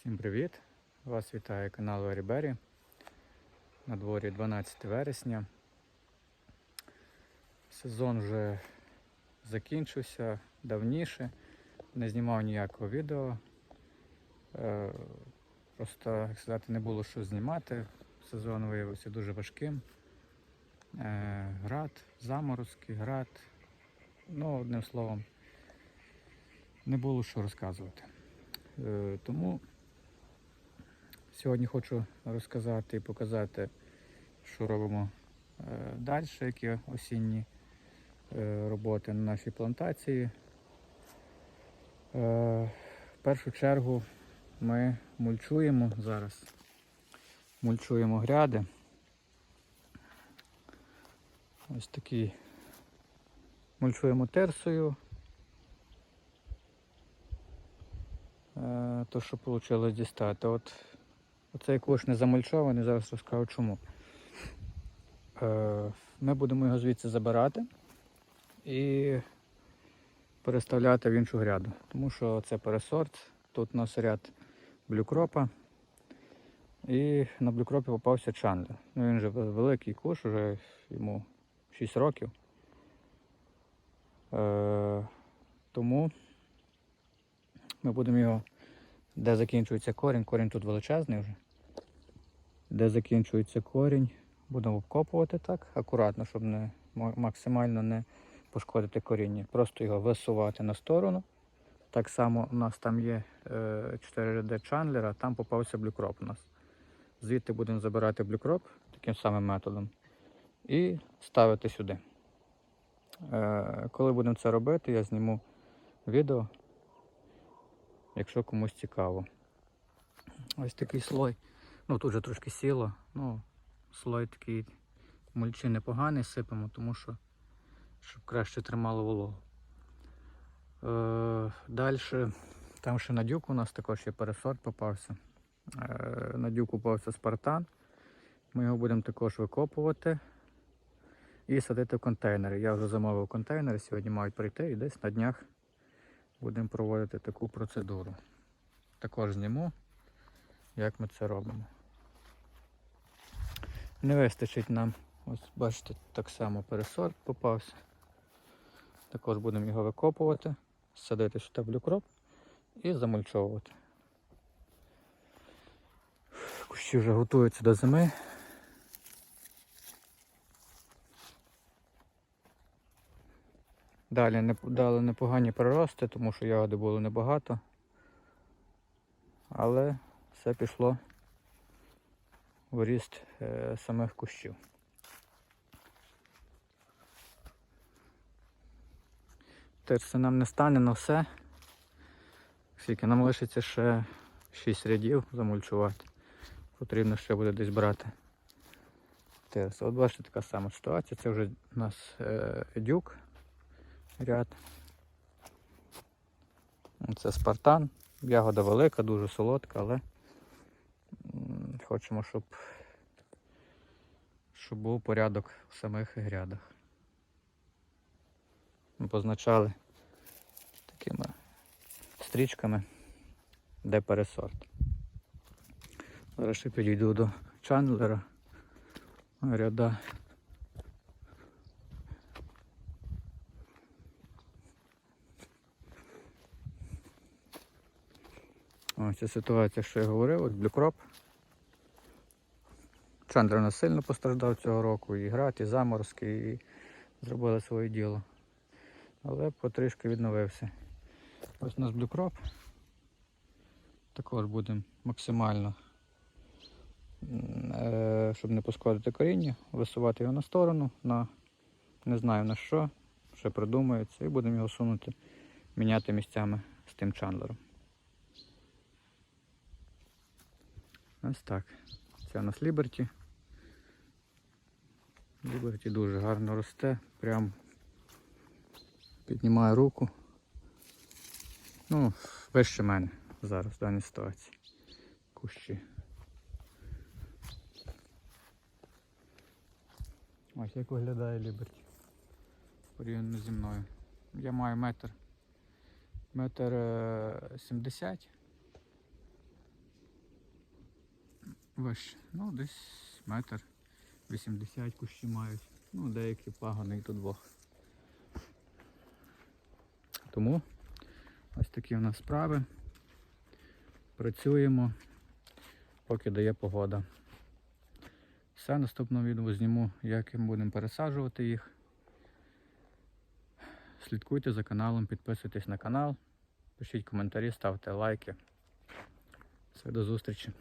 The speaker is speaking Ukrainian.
Всім привіт! Вас вітає канал Орібері. На дворі 12 вересня. Сезон вже закінчився давніше. Не знімав ніякого відео. Е, Просто, як сказати, не було що знімати. Сезон виявився дуже важким. Е, Град, заморозки, град. Ну, одним словом, не було що розказувати. Е, Тому сьогодні хочу розказати і показати, що робимо е, далі, які осінні е, роботи на нашій плантації. Е, В першу чергу ми мульчуємо зараз. Мульчуємо гряди. Ось такий мульчуємо терсою. То, що вийшло дістати. От оцей куш не замульчований, зараз розкажу чому. Е, Ми будемо його звідси забирати і переставляти в іншу гряду. Тому що це пересорт. Тут у нас ряд блюкропа. І на блюкропі попався чандлер. Ну, він вже великий куш, вже йому 6 років. Е, тому ми будемо його, де закінчується корінь, корінь тут величезний вже. Де закінчується корінь, будемо обкопувати так, акуратно, щоб не максимально не пошкодити коріння. Просто його висувати на сторону. Так само у нас там є е, 4 ряди чандлера, там попався блюкроп у нас. Звідти будемо забирати блюкроп таким самим методом і ставити сюди. Е, коли будемо це робити, я зніму відео, якщо комусь цікаво. Ось такий слой. Ну тут вже трошки сіло. Ну, слой такий мульчі непоганий сипемо, тому що щоб краще тримало вологу. Е, Далі, там ще на дюк у нас також є пересорт попався. Е, на дюк попався спартан. Ми його будемо також викопувати і садити в контейнери. Я вже замовив контейнери, сьогодні мають прийти і десь на днях будемо проводити таку процедуру. Також зніму, як ми це робимо. Не вистачить нам, ось бачите, так само пересорт попався. Також будемо його викопувати, садити сюди блюкроп і замульчовувати. Кущі вже готуються до зими. Далі не, дали непогані прирости, тому що ягоди було небагато. Але все пішло в ріст е, самих кущів. Терси нам не стане на все. Скільки нам лишиться ще 6 рядів замульчувати. Потрібно ще буде десь брати. Терс. От бачите, така сама ситуація. Це вже у нас е, дюк ряд. Це спартан. Ягода велика, дуже солодка, але хочемо, щоб, щоб був порядок в самих грядах. Ми позначали такими стрічками, де пересорт. Зараз ще підійду до чандлера ряда. Ось ця ситуація, що я говорив, от блюкроп. Чандра у нас сильно постраждав цього року, і град, і заморозки, і зробили своє діло. Але потрішки відновився. Ось у нас блюкроп. Також будемо максимально, е, щоб не пошкодити коріння, висувати його на сторону, на не знаю на що, ще придумається, і будемо його сунути, міняти місцями з тим чандлером. Ось так. Це у нас Ліберті. Ліберті дуже гарно росте. Прям піднімає руку. Ну, вище мене зараз в даній ситуації. Кущі. Ось як виглядає Ліберті. Порівняно зі мною. Я маю метр. Метр е, сімдесят. Вище. Ну, десь метр 80 кущі мають. Ну, деякі пагони тут двох. Тому ось такі у нас справи. Працюємо, поки дає погода. Все, наступного відео зніму, як ми будемо пересаджувати їх. Слідкуйте за каналом, підписуйтесь на канал, пишіть коментарі, ставте лайки. Все, до зустрічі.